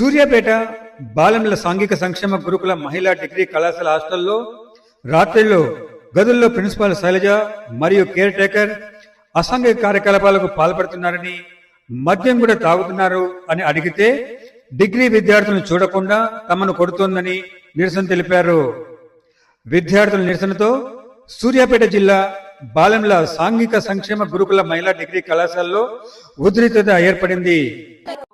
సూర్యాపేట బాలమిల సాంఘిక సంక్షేమ గురుకుల మహిళా డిగ్రీ కళాశాల హాస్టల్లో రాత్రిలో గదుల్లో ప్రిన్సిపాల్ శైలజ మరియు కేర్ టేకర్ అసాంఘిక కార్యకలాపాలకు పాల్పడుతున్నారని మద్యం కూడా తాగుతున్నారు అని అడిగితే డిగ్రీ విద్యార్థులను చూడకుండా తమను కొడుతోందని నిరసన తెలిపారు. విద్యార్థుల నిరసనతో సూర్యాపేట జిల్లా బాలెంల సాంఘిక సంక్షేమ గురుకుల మహిళా డిగ్రీ కళాశాలలో ఉద్రిక్తత ఏర్పడింది.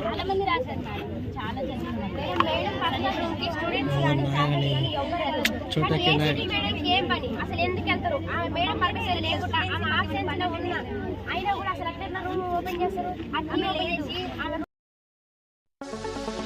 చాలా మంది రాశారు మేడం చాలా జరిగింది స్టూడెంట్స్ కానీ ఏం పని అసలు ఎందుకు వెళ్తారు మేడం పర్మిషన్ లేకుండా అయినా కూడా అసలు రూమ్ ఓపెన్ చేస్తారు అన్ని Música